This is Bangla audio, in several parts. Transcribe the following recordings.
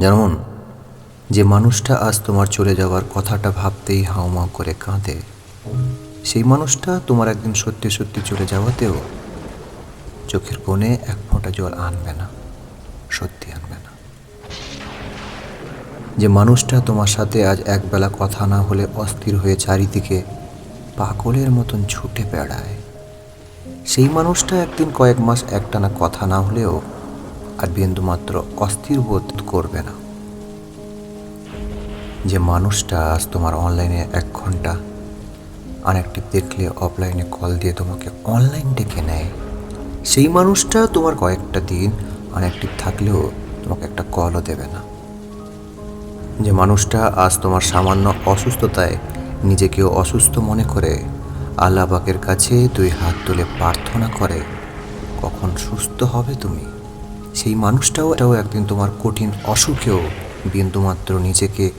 যেমন যে মানুষটা আজ তোমার চলে যাওয়ার কথাটা ভাবতেই হাউমাউ করে কাঁদে। সেই মানুষটা তোমার একদিন সত্যি সত্যি চলে যাওয়াতেও চোখের কোণে এক ফোঁটা জল আনবে না, সত্যি আনবে না। যে মানুষটা তোমার সাথে আজ একবেলা কথা না হলে অস্থির হয়ে চারিদিকে পাগলের মতন ছুটে বেড়ায়। সেই মানুষটা একদিন কয়েক মাস একটানা কথা না হলেও আর বিন্দুমাত্র অস্থির বোধ করবে না। যে মানুষটা আজ তোমার অনলাইনে এক ঘণ্টা আরেকটি দেখলে অফলাইনে কল দিয়ে তোমাকে অনলাইন ডেকে নেয়, সেই মানুষটা তোমার কয়েকটা দিন আনেকটিভ থাকলেও তোমাকে একটা কলও দেবে না। যে মানুষটা আজ তোমার সামান্য অসুস্থতায় নিজেকেও অসুস্থ মনে করে, আল্লাহ কাছে দুই হাত তুলে প্রার্থনা করে, কখন সুস্থ হবে তুমি? সেই মানুষটাও, এটাও একদিন তোমার কঠিন অসুখেও বিন্দুমাত্র নিজেকে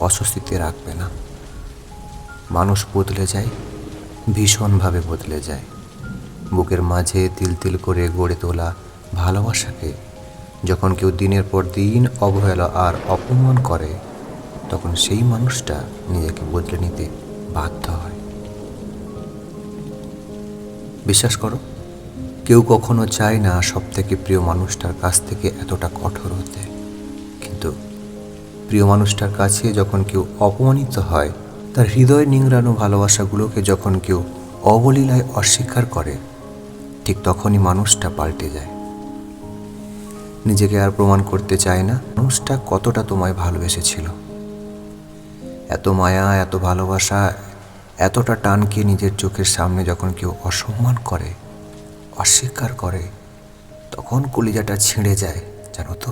অস্বস্তিতে রাখবে না। মানুষ বদলে যায়, ভীষণভাবে বদলে যায়। বুকের মাঝে তিল তিল করে গড়ে তোলা ভালোবাসাকে যখন কেউ দিনের পর দিন অবহেলা আর অপমান করে, তখন সেই মানুষটা নিজেকে বদলে নিতে বাধ্য হয়। বিশ্বাস করো কেউ কখনো চায় না সব থেকে প্রিয় মানুষটার কাছ থেকে এতটা কঠোর হতে। কিন্তু প্রিয় মানুষটার কাছে যখন কেউ অপমানিত হয়, তার হৃদয় নিংড়ানো ভালোবাসাগুলোকে যখন কেউ অবলীলায় অস্বীকার করে, ঠিক তখনই মানুষটা পাল্টে যায়। নিজেকে আর প্রমাণ করতে চায় না, মানুষটা কতটা তোমায় ভালোবেসেছিল। এত মায়া, এত ভালোবাসা, এতটা টানকে নিজের চোখের সামনে যখন কেউ অসম্মান করে অস্বীকার করে, তখন কলিজাটা ছিঁড়ে যায়, জানো তো?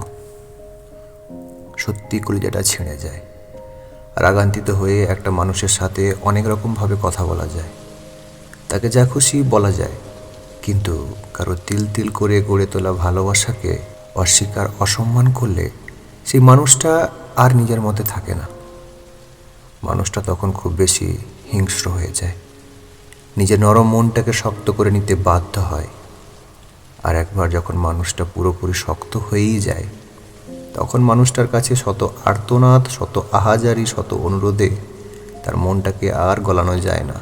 সত্যি কলিজাটা ছিঁড়ে যায়। রাগান্তিত হয়ে একটা মানুষের সাথে অনেক রকমভাবে কথা বলা যায়। তাকে যা খুশি বলা যায়, কিন্তু কারও তিল তিল করে গড়ে তোলা ভালোবাসাকে অস্বীকার, অসম্মান করলে সেই মানুষটা আর নিজের মধ্যে থাকে না। মানুষটা তখন খুব বেশি হিংস্র হয়ে যায়। নিজের নরম মনটাকে শক্ত করে নিতে বাধ্য হয়। আর একবার যখন মানুষটা পুরোপুরি শক্ত হয়েই যায়, তখন মানুষটার কাছে শত আর্তনাদ, শত আহাজারি, শত অনুরোধে তার মনটাকে আর গলানো যায় না।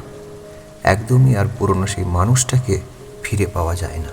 একদমই আর পুরনো সেই মানুষটাকে ফিরে পাওয়া যায় না।